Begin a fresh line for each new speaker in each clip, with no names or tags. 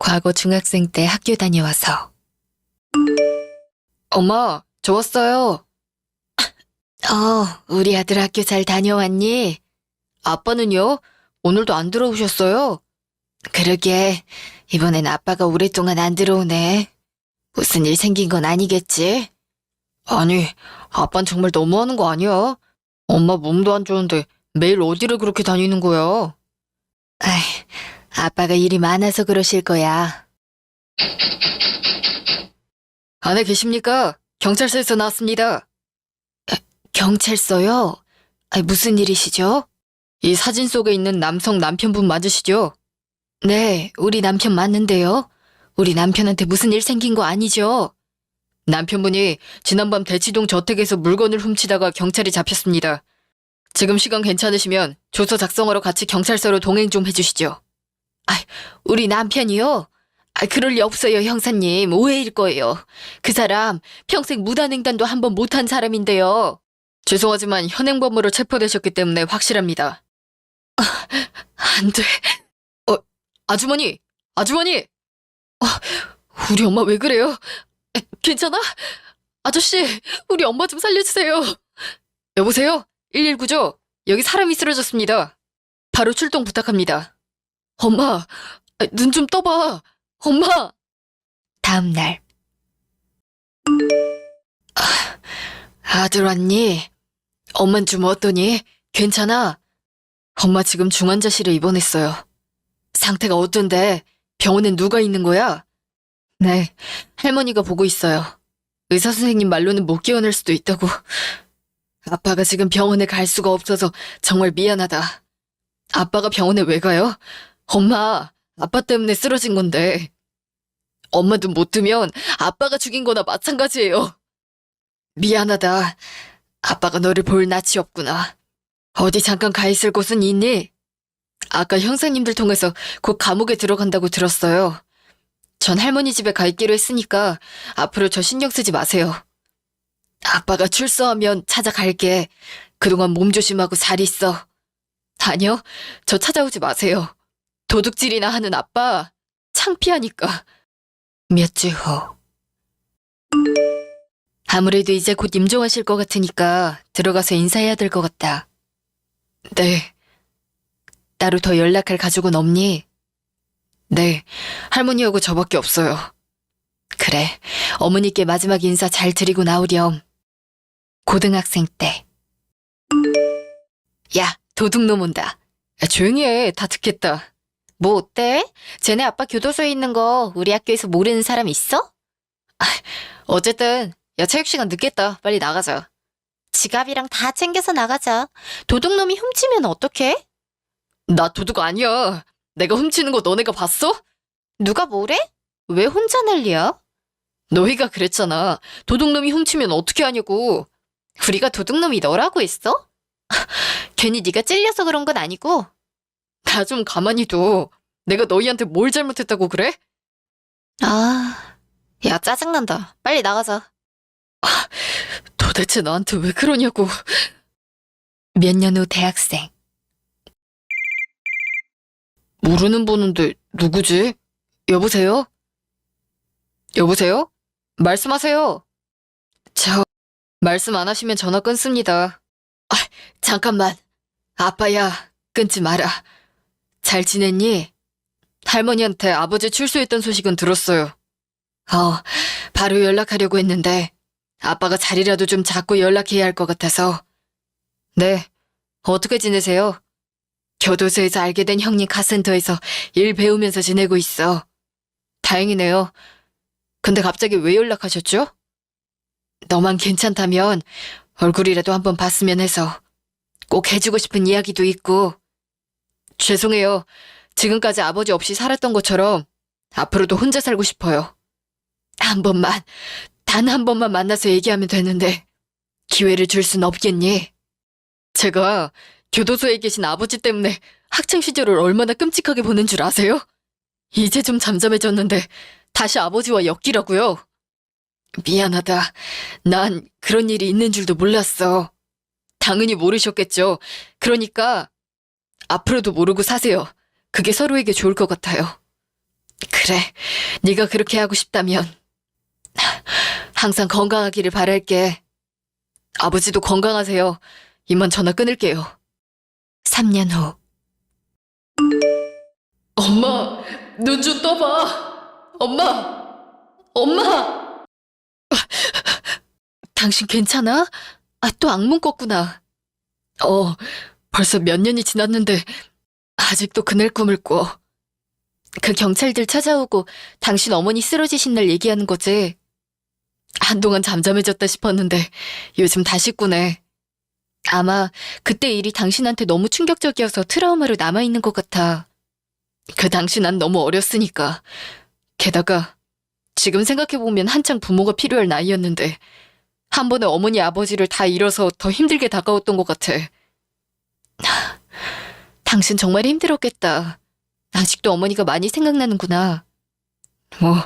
과거 중학생 때 학교 다녀와서. 엄마, 저 왔어요. 어, 우리 아들 학교 잘 다녀왔니? 아빠는요? 오늘도 안 들어오셨어요? 그러게, 이번엔 아빠가 오랫동안 안 들어오네. 무슨 일 생긴 건 아니겠지? 아니, 아빤 정말 너무하는 거 아니야? 엄마 몸도 안 좋은데 매일 어디를 그렇게 다니는 거야? 아이, 아빠가 일이 많아서 그러실 거야. 안에 계십니까? 경찰서에서 나왔습니다. 경찰서요? 아, 무슨 일이시죠? 이 사진 속에 있는 남성 남편분 맞으시죠? 네, 우리 남편 맞는데요. 우리 남편한테 무슨 일 생긴 거 아니죠? 남편분이 지난밤 대치동 저택에서 물건을 훔치다가 경찰이 잡혔습니다. 지금 시간 괜찮으시면 조서 작성하러 같이 경찰서로 동행 좀 해주시죠. 아, 우리 남편이요? 아, 그럴 리 없어요, 형사님. 오해일 거예요. 그 사람 평생 무단횡단도 한 번 못한 사람인데요. 죄송하지만 현행범으로 체포되셨기 때문에 확실합니다. 아, 안 돼. 어, 아주머니! 아주머니! 어, 우리 엄마 왜 그래요? 에, 괜찮아? 아저씨, 우리 엄마 좀 살려주세요. 여보세요? 119죠? 여기 사람이 쓰러졌습니다. 바로 출동 부탁합니다. 엄마, 눈 좀 떠봐. 엄마! 다음 날. 아, 아들 왔니? 엄만 좀 어떠니? 괜찮아? 엄마 지금 중환자실에 입원했어요. 상태가 어떤데? 병원엔 누가 있는 거야? 네, 할머니가 보고 있어요. 의사 선생님 말로는 못 깨어날 수도 있다고. 아빠가 지금 병원에 갈 수가 없어서 정말 미안하다. 아빠가 병원에 왜 가요? 엄마, 아빠 때문에 쓰러진 건데. 엄마 눈 못 뜨면 아빠가 죽인 거나 마찬가지예요. 미안하다. 아빠가 너를 볼 낯이 없구나. 어디 잠깐 가 있을 곳은 있니? 아까 형사님들 통해서 곧 감옥에 들어간다고 들었어요. 전 할머니 집에 가 있기로 했으니까 앞으로 저 신경 쓰지 마세요. 아빠가 출소하면 찾아갈게. 그동안 몸 조심하고 잘 있어. 아니요, 저 찾아오지 마세요. 도둑질이나 하는 아빠 창피하니까. 몇 주 후. 아무래도 이제 곧 임종하실 것 같으니까 들어가서 인사해야 될 것 같다. 네. 따로 더 연락할 가족은 없니? 네, 할머니하고 저밖에 없어요. 그래, 어머니께 마지막 인사 잘 드리고 나오렴. 고등학생 때. 야, 도둑놈 온다. 야, 조용히 해. 다 듣겠다. 뭐 어때? 쟤네 아빠 교도소에 있는 거 우리 학교에서 모르는 사람 있어? 아, 어쨌든 야 체육 시간 늦겠다. 빨리 나가자. 지갑이랑 다 챙겨서 나가자. 도둑놈이 훔치면 어떡해? 나 도둑 아니야. 내가 훔치는 거 너네가 봤어? 누가 뭐래? 왜 혼자 난리야? 너희가 그랬잖아. 도둑놈이 훔치면 어떻게 하냐고. 우리가 도둑놈이 너라고 했어? 괜히 네가 찔려서 그런 건 아니고. 나 좀 가만히 둬. 내가 너희한테 뭘 잘못했다고 그래? 아, 야 짜증난다. 빨리 나가자. 아, 도대체 나한테 왜 그러냐고. 몇 년 후 대학생. 모르는 분인데 누구지? 여보세요? 여보세요? 말씀하세요. 저 말씀 안 하시면 전화 끊습니다. 아, 잠깐만. 아빠야, 끊지 마라. 잘 지냈니? 할머니한테 아버지 출소했던 소식은 들었어요. 어, 바로 연락하려고 했는데 아빠가 자리라도 좀 잡고 연락해야 할 것 같아서. 네, 어떻게 지내세요? 교도소에서 알게 된 형님 카센터에서 일 배우면서 지내고 있어. 다행이네요. 근데 갑자기 왜 연락하셨죠? 너만 괜찮다면 얼굴이라도 한번 봤으면 해서 꼭 해주고 싶은 이야기도 있고. 죄송해요. 지금까지 아버지 없이 살았던 것처럼 앞으로도 혼자 살고 싶어요. 한 번만, 단 한 번만 만나서 얘기하면 되는데 기회를 줄 순 없겠니? 제가 교도소에 계신 아버지 때문에 학창 시절을 얼마나 끔찍하게 보낸 줄 아세요? 이제 좀 잠잠해졌는데 다시 아버지와 엮이라고요. 미안하다. 난 그런 일이 있는 줄도 몰랐어. 당연히 모르셨겠죠. 그러니까 앞으로도 모르고 사세요. 그게 서로에게 좋을 것 같아요. 그래, 네가 그렇게 하고 싶다면 항상 건강하기를 바랄게. 아버지도 건강하세요. 이만 전화 끊을게요. 3년 후. 엄마, 눈 좀 떠봐. 엄마, 엄마. 당신 괜찮아? 아, 또 악몽 꿨구나. 어, 벌써 몇 년이 지났는데 아직도 그날 꿈을 꿔. 그 경찰들 찾아오고 당신 어머니 쓰러지신 날 얘기하는 거지. 한동안 잠잠해졌다 싶었는데 요즘 다시 꾸네. 아마 그때 일이 당신한테 너무 충격적이어서 트라우마로 남아있는 것 같아. 그 당시 난 너무 어렸으니까. 게다가 지금 생각해보면 한창 부모가 필요할 나이였는데 한 번에 어머니 아버지를 다 잃어서 더 힘들게 다가왔던 것 같아. 하, 당신 정말 힘들었겠다. 아직도 어머니가 많이 생각나는구나. 뭐,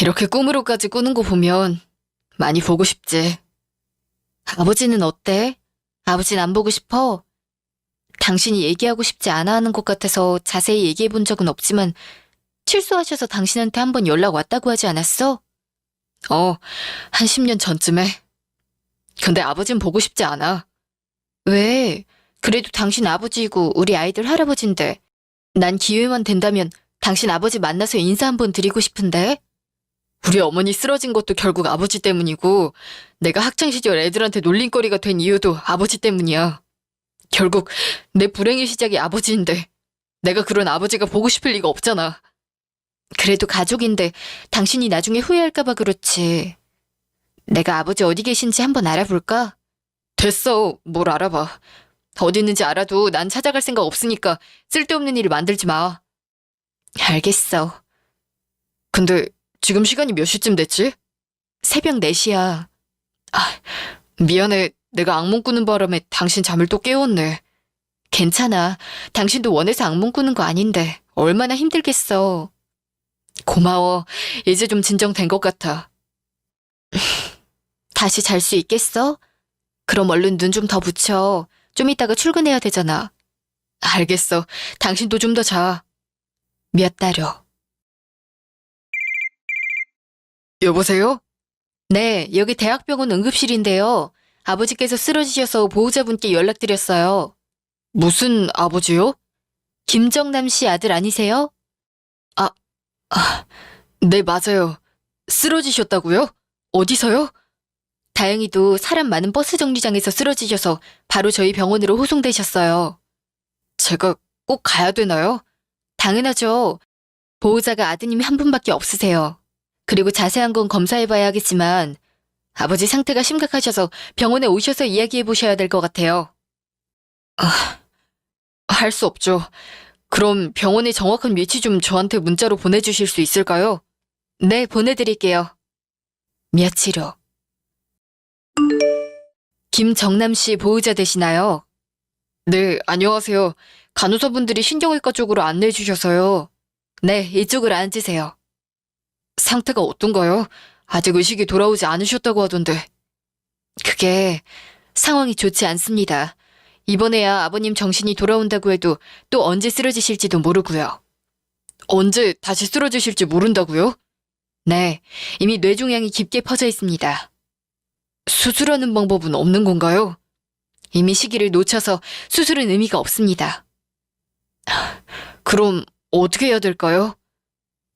이렇게 꿈으로까지 꾸는 거 보면 많이 보고 싶지. 아버지는 어때? 아버지는 안 보고 싶어? 당신이 얘기하고 싶지 않아 하는 것 같아서 자세히 얘기해 본 적은 없지만 실수하셔서 당신한테 한 번 연락 왔다고 하지 않았어? 어, 한 10년 전쯤에. 근데 아버진 보고 싶지 않아. 왜? 그래도 당신 아버지이고 우리 아이들 할아버지인데 난 기회만 된다면 당신 아버지 만나서 인사 한번 드리고 싶은데. 우리 어머니 쓰러진 것도 결국 아버지 때문이고, 내가 학창 시절 애들한테 놀림거리가 된 이유도 아버지 때문이야. 결국 내 불행의 시작이 아버지인데, 내가 그런 아버지가 보고 싶을 리가 없잖아. 그래도 가족인데 당신이 나중에 후회할까봐 그렇지. 내가 아버지 어디 계신지 한번 알아볼까? 됐어. 뭘 알아봐. 어디 있는지 알아도 난 찾아갈 생각 없으니까 쓸데없는 일을 만들지 마. 알겠어. 근데 지금 시간이 몇 시쯤 됐지? 새벽 4시야. 아, 미안해. 내가 악몽 꾸는 바람에 당신 잠을 또 깨웠네. 괜찮아. 당신도 원해서 악몽 꾸는 거 아닌데 얼마나 힘들겠어. 고마워. 이제 좀 진정된 것 같아. 다시 잘 수 있겠어? 그럼 얼른 눈 좀 더 붙여. 좀 이따가 출근해야 되잖아. 알겠어. 당신도 좀 더 자. 몇달 후. 여보세요? 네, 여기 대학병원 응급실인데요. 아버지께서 쓰러지셔서 보호자분께 연락드렸어요. 무슨 아버지요? 김정남 씨 아들 아니세요? 아, 아, 네, 맞아요. 쓰러지셨다고요? 어디서요? 다행히도 사람 많은 버스 정류장에서 쓰러지셔서 바로 저희 병원으로 호송되셨어요. 제가 꼭 가야 되나요? 당연하죠. 보호자가 아드님이 한 분밖에 없으세요. 그리고 자세한 건 검사해봐야 하겠지만 아버지 상태가 심각하셔서 병원에 오셔서 이야기해 보셔야 될 것 같아요. 아, 할 수 없죠. 그럼 병원의 정확한 위치 좀 저한테 문자로 보내주실 수 있을까요? 네, 보내드릴게요. 며칠 후. 김정남 씨 보호자 되시나요? 네, 안녕하세요. 간호사분들이 신경외과 쪽으로 안내해 주셔서요. 네, 이쪽으로 앉으세요. 상태가 어떤가요? 아직 의식이 돌아오지 않으셨다고 하던데. 그게 상황이 좋지 않습니다. 이번에야 아버님 정신이 돌아온다고 해도 또 언제 쓰러지실지도 모르고요. 언제 다시 쓰러지실지 모른다고요? 네, 이미 뇌종양이 깊게 퍼져 있습니다. 수술하는 방법은 없는 건가요? 이미 시기를 놓쳐서 수술은 의미가 없습니다. 그럼 어떻게 해야 될까요?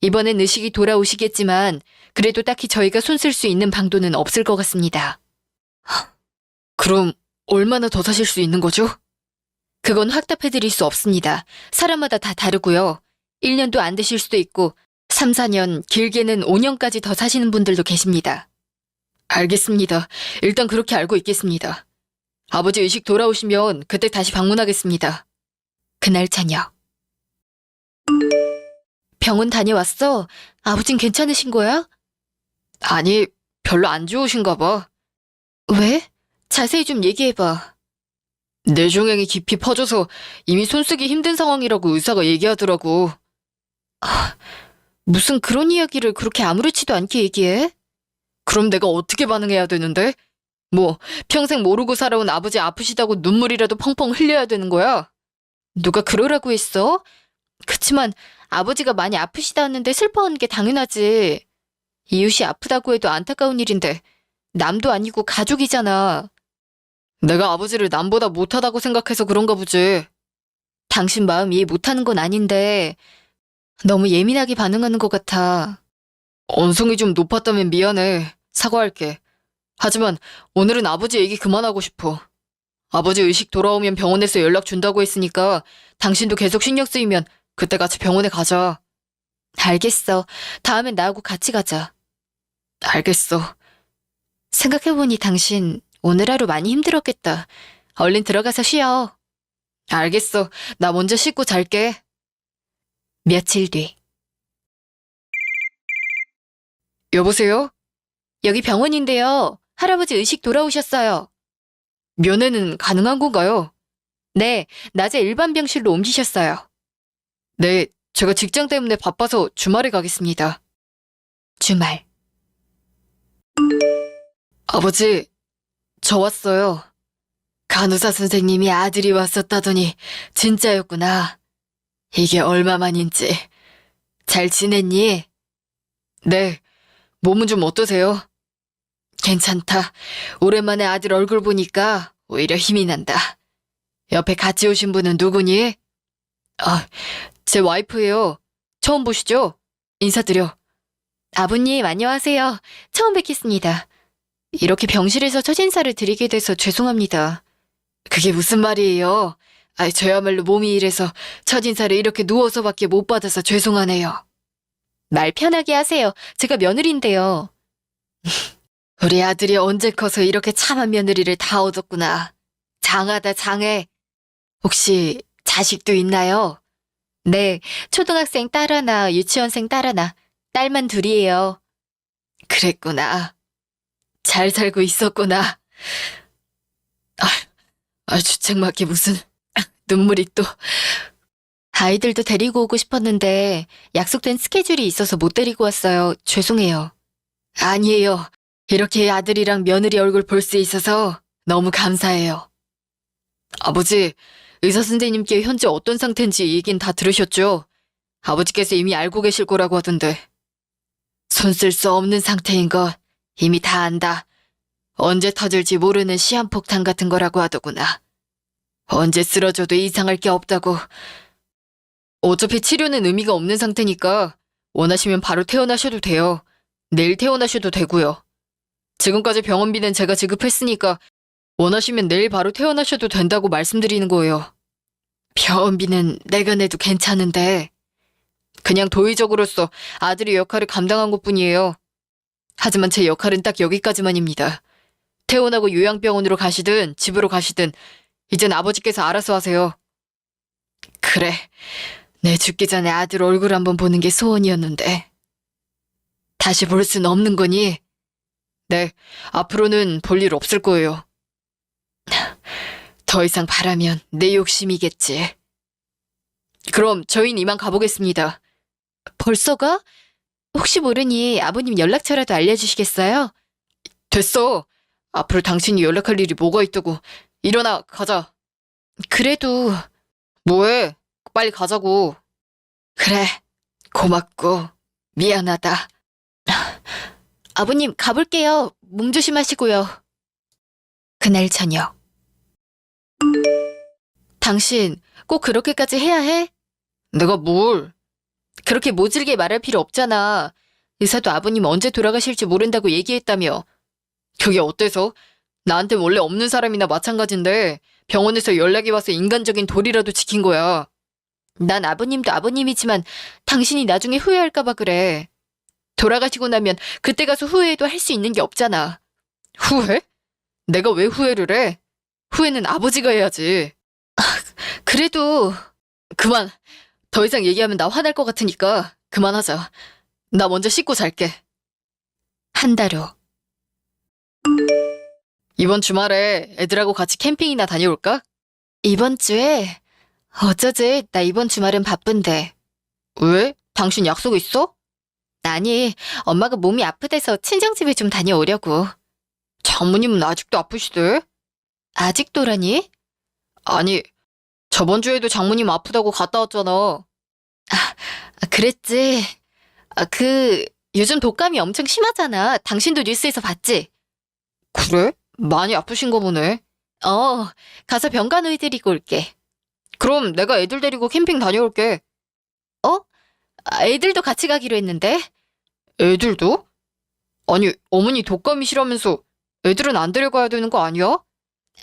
이번엔 의식이 돌아오시겠지만 그래도 딱히 저희가 손쓸 수 있는 방도는 없을 것 같습니다. 그럼 얼마나 더 사실 수 있는 거죠? 그건 확답해 드릴 수 없습니다. 사람마다 다 다르고요. 1년도 안 되실 수도 있고 3, 4년, 길게는 5년까지 더 사시는 분들도 계십니다. 알겠습니다. 일단 그렇게 알고 있겠습니다. 아버지 의식 돌아오시면 그때 다시 방문하겠습니다. 그날 저녁. 병원 다녀왔어? 아버진 괜찮으신 거야? 아니, 별로 안 좋으신가 봐. 왜? 자세히 좀 얘기해봐. 뇌종양이 깊이 퍼져서 이미 손쓰기 힘든 상황이라고 의사가 얘기하더라고. 아, 무슨 그런 이야기를 그렇게 아무렇지도 않게 얘기해? 그럼 내가 어떻게 반응해야 되는데? 뭐, 평생 모르고 살아온 아버지 아프시다고 눈물이라도 펑펑 흘려야 되는 거야? 누가 그러라고 했어? 그치만 아버지가 많이 아프시다는데 슬퍼하는 게 당연하지. 이웃이 아프다고 해도 안타까운 일인데 남도 아니고 가족이잖아. 내가 아버지를 남보다 못하다고 생각해서 그런가 보지. 당신 마음 이해 못하는 건 아닌데 너무 예민하게 반응하는 것 같아. 언성이 좀 높았다면 미안해. 사과할게. 하지만 오늘은 아버지 얘기 그만하고 싶어. 아버지 의식 돌아오면 병원에서 연락 준다고 했으니까 당신도 계속 신경 쓰이면 그때 같이 병원에 가자. 알겠어. 다음엔 나하고 같이 가자. 알겠어. 생각해보니 당신 오늘 하루 많이 힘들었겠다. 얼른 들어가서 쉬어. 알겠어. 나 먼저 씻고 잘게. 며칠 뒤. 여보세요? 여기 병원인데요. 할아버지 의식 돌아오셨어요. 면회는 가능한 건가요? 네, 낮에 일반 병실로 옮기셨어요. 네, 제가 직장 때문에 바빠서 주말에 가겠습니다. 주말. 아버지, 저 왔어요. 간호사 선생님이 아들이 왔었다더니 진짜였구나. 이게 얼마만인지. 잘 지냈니? 네. 몸은 좀 어떠세요? 괜찮다. 오랜만에 아들 얼굴 보니까 오히려 힘이 난다. 옆에 같이 오신 분은 누구니? 아, 제 와이프예요. 처음 보시죠? 인사드려. 아버님, 안녕하세요. 처음 뵙겠습니다. 이렇게 병실에서 첫 인사를 드리게 돼서 죄송합니다. 그게 무슨 말이에요? 아, 저야말로 몸이 이래서 첫 인사를 이렇게 누워서밖에 못 받아서 죄송하네요. 말 편하게 하세요. 제가 며느리인데요. 우리 아들이 언제 커서 이렇게 참한 며느리를 다 얻었구나. 장하다 장해. 혹시 자식도 있나요? 네, 초등학생 딸 하나, 유치원생 딸 하나, 딸만 둘이에요. 그랬구나. 잘 살고 있었구나. 아, 아 주책맞게 무슨 눈물이 또. 아이들도 데리고 오고 싶었는데 약속된 스케줄이 있어서 못 데리고 왔어요. 죄송해요. 아니에요. 이렇게 아들이랑 며느리 얼굴 볼 수 있어서 너무 감사해요. 아버지, 의사 선생님께 현재 어떤 상태인지 얘긴 다 들으셨죠? 아버지께서 이미 알고 계실 거라고 하던데. 손 쓸 수 없는 상태인 것 이미 다 안다. 언제 터질지 모르는 시한폭탄 같은 거라고 하더구나. 언제 쓰러져도 이상할 게 없다고. 어차피 치료는 의미가 없는 상태니까 원하시면 바로 퇴원하셔도 돼요. 내일 퇴원하셔도 되고요. 지금까지 병원비는 제가 지급했으니까 원하시면 내일 바로 퇴원하셔도 된다고 말씀드리는 거예요. 병원비는 내가 내도 괜찮은데 그냥 도의적으로서 아들의 역할을 감당한 것뿐이에요. 하지만 제 역할은 딱 여기까지만입니다. 퇴원하고 요양병원으로 가시든 집으로 가시든 이젠 아버지께서 알아서 하세요. 그래, 내 죽기 전에 아들 얼굴 한번 보는 게 소원이었는데 다시 볼 순 없는 거니? 네, 앞으로는 볼 일 없을 거예요. 더 이상 바라면 내 욕심이겠지. 그럼 저희는 이만 가보겠습니다. 벌써 가? 혹시 모르니 아버님 연락처라도 알려주시겠어요? 됐어. 앞으로 당신이 연락할 일이 뭐가 있다고. 일어나, 가자. 그래도. 뭐해? 빨리 가자고. 그래. 고맙고, 미안하다. 아버님, 가볼게요. 몸 조심하시고요. 그날 저녁. 당신, 꼭 그렇게까지 해야 해? 내가 뭘? 그렇게 모질게 말할 필요 없잖아. 의사도 아버님 언제 돌아가실지 모른다고 얘기했다며. 그게 어때서? 나한텐 원래 없는 사람이나 마찬가지인데 병원에서 연락이 와서 인간적인 도리라도 지킨 거야. 난 아버님도 아버님이지만 당신이 나중에 후회할까봐 그래. 돌아가시고 나면 그때 가서 후회해도 할 수 있는 게 없잖아. 후회? 내가 왜 후회를 해? 후회는 아버지가 해야지. 아, 그래도 그만. 더 이상 얘기하면 나 화날 것 같으니까 그만하자. 나 먼저 씻고 잘게. 한 달 후. 이번 주말에 애들하고 같이 캠핑이나 다녀올까? 이번 주에? 어쩌지? 나 이번 주말은 바쁜데. 왜? 당신 약속 있어? 아니, 엄마가 몸이 아프대서 친정집에 좀 다녀오려고. 장모님은 아직도 아프시대? 아직도라니? 아니, 저번 주에도 장모님 아프다고 갔다 왔잖아. 아, 그랬지. 아, 그, 요즘 독감이 엄청 심하잖아. 당신도 뉴스에서 봤지? 그래? 많이 아프신 거 보네. 어, 가서 병간호의 데리고 올게. 그럼 내가 애들 데리고 캠핑 다녀올게. 어? 아, 애들도 같이 가기로 했는데. 애들도? 아니, 어머니 독감이시라면서 애들은 안 데려가야 되는 거 아니야?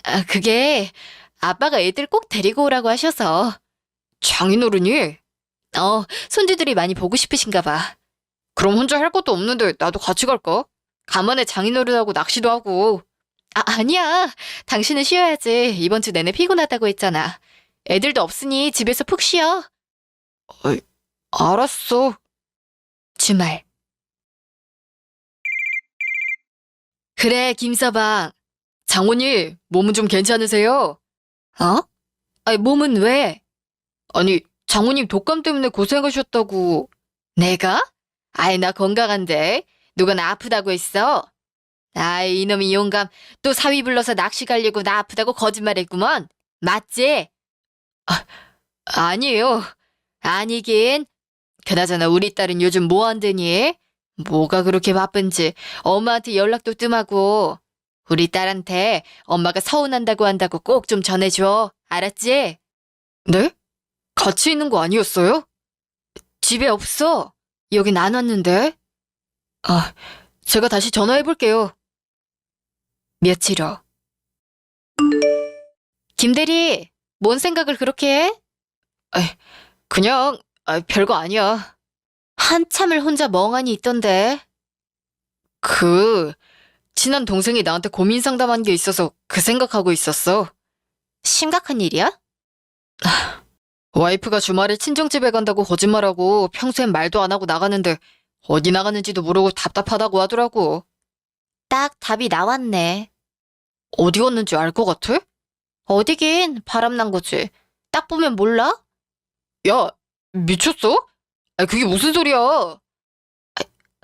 아, 그게 아빠가 애들 꼭 데리고 오라고 하셔서. 장인어른이? 어, 손주들이 많이 보고 싶으신가 봐. 그럼 혼자 할 것도 없는데 나도 같이 갈까? 간만에 장인어른하고 낚시도 하고. 아, 아니야. 당신은 쉬어야지. 이번 주 내내 피곤하다고 했잖아. 애들도 없으니 집에서 푹 쉬어. 어이, 알았어. 주말. 그래, 김서방. 장모님, 몸은 좀 괜찮으세요? 어? 아니, 몸은 왜? 아니, 장모님 독감 때문에 고생하셨다고. 내가? 아이, 나 건강한데. 누가 나 아프다고 했어? 아이, 이놈이 용감. 또 사위 불러서 낚시 가려고 나 아프다고 거짓말했구먼. 맞지? 아, 아니에요. 아니긴. 그나저나 우리 딸은 요즘 뭐 한드니? 뭐가 그렇게 바쁜지 엄마한테 연락도 뜸하고. 우리 딸한테 엄마가 서운한다고 한다고 꼭 좀 전해줘. 알았지? 네? 같이 있는 거 아니었어요? 집에 없어. 여긴 안 왔는데. 아, 제가 다시 전화해볼게요. 며칠 후. 김대리, 뭔 생각을 그렇게 해? 아이, 그냥, 아, 별거 아니야. 한참을 혼자 멍하니 있던데. 그, 친한 동생이 나한테 고민 상담한 게 있어서 그 생각하고 있었어. 심각한 일이야? 아, 와이프가 주말에 친정집에 간다고 거짓말하고 평소엔 말도 안 하고 나가는데 어디 나가는지도 모르고 답답하다고 하더라고. 딱 답이 나왔네. 어디 갔는지 알 것 같아? 어디긴 바람난 거지. 딱 보면 몰라? 야, 미쳤어? 아, 그게 무슨 소리야? 아,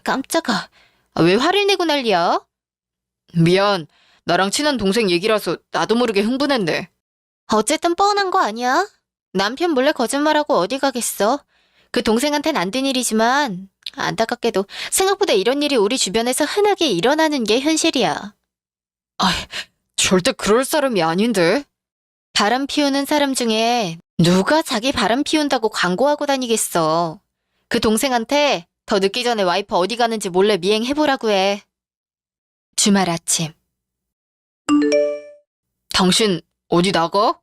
깜짝아. 아, 왜 화를 내고 난리야? 미안. 나랑 친한 동생 얘기라서 나도 모르게 흥분했네. 어쨌든 뻔한 거 아니야? 남편 몰래 거짓말하고 어디 가겠어? 그 동생한텐 안 된 일이지만 안타깝게도 생각보다 이런 일이 우리 주변에서 흔하게 일어나는 게 현실이야. 아, 절대 그럴 사람이 아닌데. 바람 피우는 사람 중에 누가 자기 바람 피운다고 광고하고 다니겠어. 그 동생한테 더 늦기 전에 와이프 어디 가는지 몰래 미행해보라고 해. 주말 아침. 당신 어디 나가?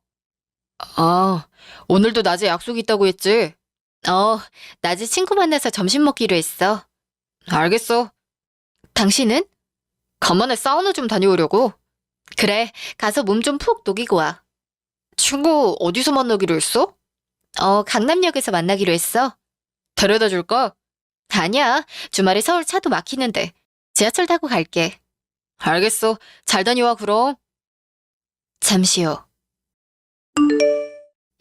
아, 오늘도 낮에 약속 있다고 했지? 어, 낮에 친구 만나서 점심 먹기로 했어. 알겠어. 당신은? 간만에 사우나 좀 다녀오려고. 그래, 가서 몸 좀 푹 녹이고 와. 친구 어디서 만나기로 했어? 어, 강남역에서 만나기로 했어. 데려다 줄까? 아니야, 주말에 서울 차도 막히는데. 지하철 타고 갈게. 알겠어. 잘 다녀와, 그럼. 잠시 후.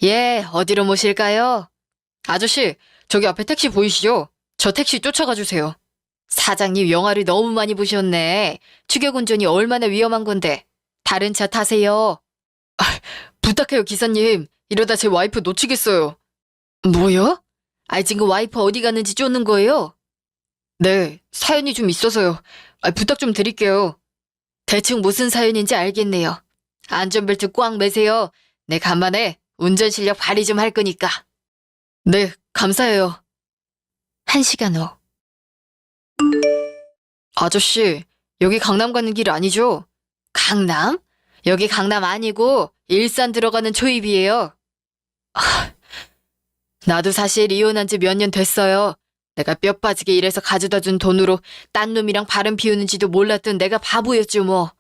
예, 어디로 모실까요? 아저씨, 저기 앞에 택시 보이시죠? 저 택시 쫓아가 주세요. 사장님 영화를 너무 많이 보셨네. 추격 운전이 얼마나 위험한 건데. 다른 차 타세요. 아, 부탁해요, 기사님. 이러다 제 와이프 놓치겠어요. 뭐요? 아, 지금 와이프 어디 갔는지 쫓는 거예요? 네, 사연이 좀 있어서요. 아, 부탁 좀 드릴게요. 대충 무슨 사연인지 알겠네요. 안전벨트 꽉 매세요. 내 간만에 운전 실력 발휘 좀 할 거니까. 네, 감사해요. 한 시간 후. 아저씨, 여기 강남 가는 길 아니죠? 강남? 여기 강남 아니고 일산 들어가는 초입이에요. 아, 나도 사실 이혼한 지 몇 년 됐어요. 내가 뼈 빠지게 일해서 가져다 준 돈으로 딴 놈이랑 바람 피우는지도 몰랐던 내가 바보였죠, 뭐.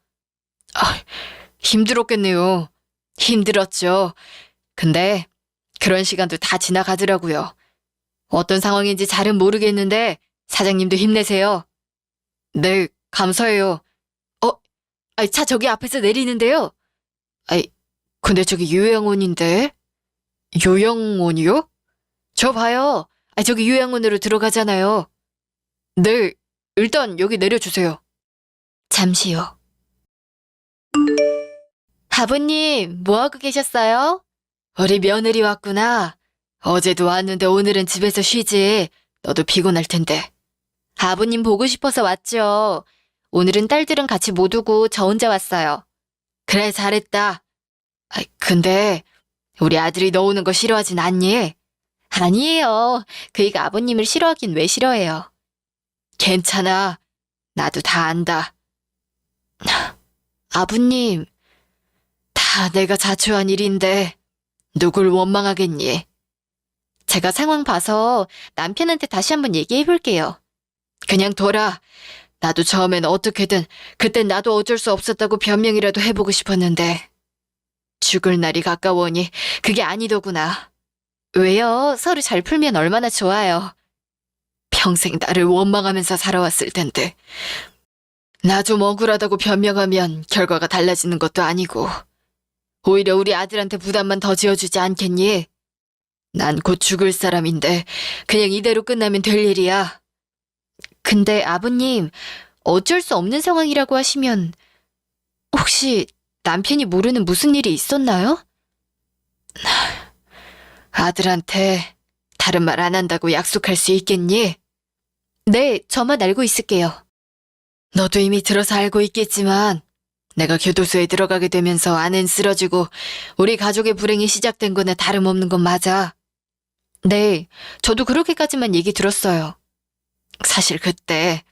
아, 힘들었겠네요. 힘들었죠. 근데 그런 시간도 다 지나가더라고요. 어떤 상황인지 잘은 모르겠는데 사장님도 힘내세요. 네, 감사해요. 어, 아이, 차 저기 앞에서 내리는데요. 아이, 근데 저기 요양원인데? 요양원이요? 저 봐요. 아, 저기 요양원으로 들어가잖아요. 네, 일단 여기 내려주세요. 잠시 후. 아버님, 뭐하고 계셨어요? 우리 며느리 왔구나. 어제도 왔는데 오늘은 집에서 쉬지. 너도 피곤할 텐데. 아버님 보고 싶어서 왔죠. 오늘은 딸들은 같이 못 오고 저 혼자 왔어요. 그래, 잘했다. 아, 근데 우리 아들이 너 오는 거 싫어하진 않니? 아니에요. 그이가 아버님을 싫어하긴 왜 싫어해요. 괜찮아. 나도 다 안다. 아버님, 다 내가 자초한 일인데 누굴 원망하겠니? 제가 상황 봐서 남편한테 다시 한번 얘기해 볼게요. 그냥 둬라. 나도 처음엔 어떻게든 그땐 나도 어쩔 수 없었다고 변명이라도 해보고 싶었는데 죽을 날이 가까워오니 그게 아니더구나. 왜요? 서로 잘 풀면 얼마나 좋아요. 평생 나를 원망하면서 살아왔을 텐데. 나 좀 억울하다고 변명하면 결과가 달라지는 것도 아니고. 오히려 우리 아들한테 부담만 더 지어주지 않겠니? 난 곧 죽을 사람인데 그냥 이대로 끝나면 될 일이야. 근데 아버님, 어쩔 수 없는 상황이라고 하시면 혹시 남편이 모르는 무슨 일이 있었나요? 아들한테 다른 말 안 한다고 약속할 수 있겠니? 네, 저만 알고 있을게요. 너도 이미 들어서 알고 있겠지만 내가 교도소에 들어가게 되면서 아는 쓰러지고 우리 가족의 불행이 시작된 거나 다름없는 건 맞아. 네, 저도 그렇게까지만 얘기 들었어요. 사실 그때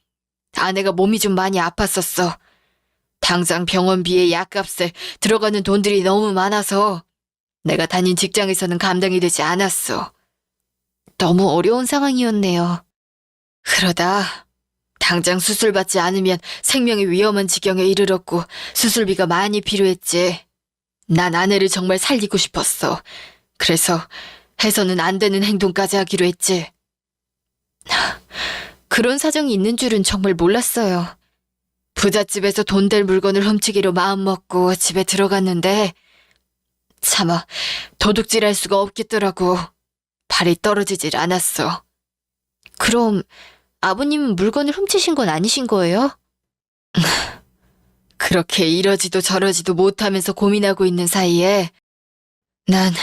아내가 몸이 좀 많이 아팠었어. 당장 병원비에 약값에 들어가는 돈들이 너무 많아서 내가 다닌 직장에서는 감당이 되지 않았어. 너무 어려운 상황이었네요. 그러다 당장 수술 받지 않으면 생명이 위험한 지경에 이르렀고 수술비가 많이 필요했지. 난 아내를 정말 살리고 싶었어. 그래서 해서는 안 되는 행동까지 하기로 했지. 그런 사정이 있는 줄은 정말 몰랐어요. 부잣집에서 돈 될 물건을 훔치기로 마음먹고 집에 들어갔는데 차마 도둑질할 수가 없겠더라고. 발이 떨어지질 않았어. 그럼 아버님은 물건을 훔치신 건 아니신 거예요? 그렇게 이러지도 저러지도 못하면서 고민하고 있는 사이에 난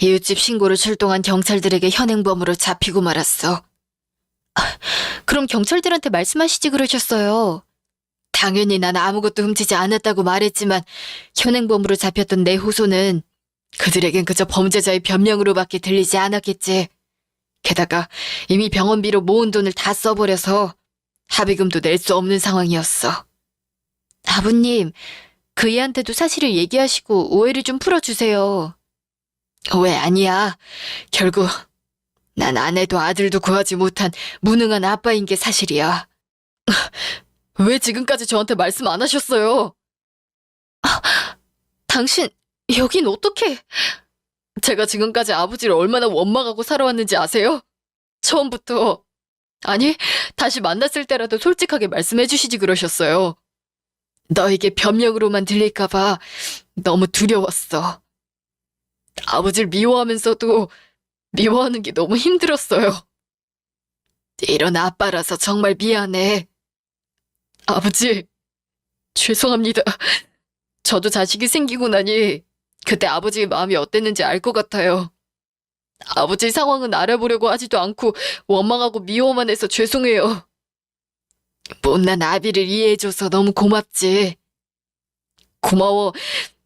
이웃집 신고를 출동한 경찰들에게 현행범으로 잡히고 말았어. 그럼 경찰들한테 말씀하시지 그러셨어요. 당연히 난 아무것도 훔치지 않았다고 말했지만 현행범으로 잡혔던 내 호소는 그들에겐 그저 범죄자의 변명으로밖에 들리지 않았겠지. 게다가 이미 병원비로 모은 돈을 다 써버려서 합의금도 낼 수 없는 상황이었어. 아버님, 그 애한테도 사실을 얘기하시고 오해를 좀 풀어주세요. 왜 아니야. 결국 난 아내도 아들도 구하지 못한 무능한 아빠인 게 사실이야. 왜 지금까지 저한테 말씀 안 하셨어요? 아, 당신, 여긴 어떻게... 제가 지금까지 아버지를 얼마나 원망하고 살아왔는지 아세요? 처음부터. 아니, 다시 만났을 때라도 솔직하게 말씀해 주시지 그러셨어요. 너에게 변명으로만 들릴까봐 너무 두려웠어. 아버지를 미워하면서도 미워하는 게 너무 힘들었어요. 이런 아빠라서 정말 미안해. 아버지, 죄송합니다. 저도 자식이 생기고 나니 그때 아버지의 마음이 어땠는지 알 것 같아요. 아버지 상황은 알아보려고 하지도 않고 원망하고 미워만 해서 죄송해요. 못난 아비를 이해해줘서 너무 고맙지. 고마워.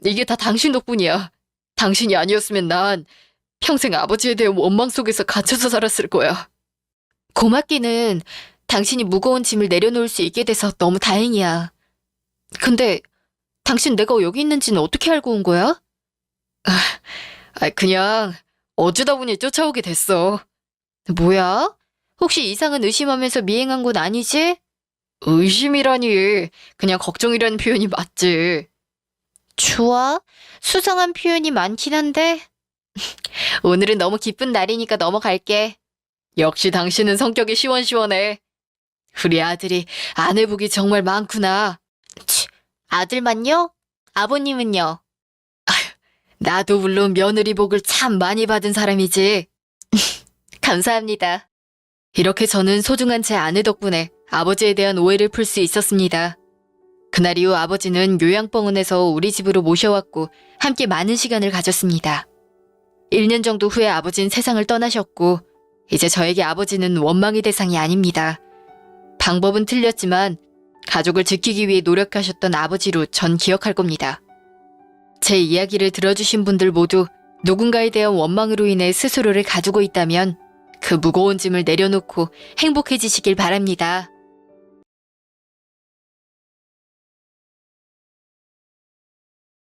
이게 다 당신 덕분이야. 당신이 아니었으면 난 평생 아버지에 대한 원망 속에서 갇혀서 살았을 거야. 고맙기는 당신이 무거운 짐을 내려놓을 수 있게 돼서 너무 다행이야. 근데 당신 내가 여기 있는지는 어떻게 알고 온 거야? 아, 그냥 어쩌다 보니 쫓아오게 됐어. 뭐야? 혹시 이상은 의심하면서 미행한 건 아니지? 의심이라니. 그냥 걱정이라는 표현이 맞지. 좋아. 수상한 표현이 많긴 한데. 오늘은 너무 기쁜 날이니까 넘어갈게. 역시 당신은 성격이 시원시원해. 우리 아들이 아내 복이 정말 많구나. 치, 아들만요? 아버님은요? 나도 물론 며느리 복을 참 많이 받은 사람이지. 감사합니다. 이렇게 저는 소중한 제 아내 덕분에 아버지에 대한 오해를 풀 수 있었습니다. 그날 이후 아버지는 요양병원에서 우리 집으로 모셔왔고 함께 많은 시간을 가졌습니다. 1년 정도 후에 아버지는 세상을 떠나셨고, 이제 저에게 아버지는 원망의 대상이 아닙니다. 방법은 틀렸지만, 가족을 지키기 위해 노력하셨던 아버지로 전 기억할 겁니다. 제 이야기를 들어주신 분들 모두 누군가에 대한 원망으로 인해 스스로를 가두고 있다면 그 무거운 짐을 내려놓고 행복해지시길 바랍니다.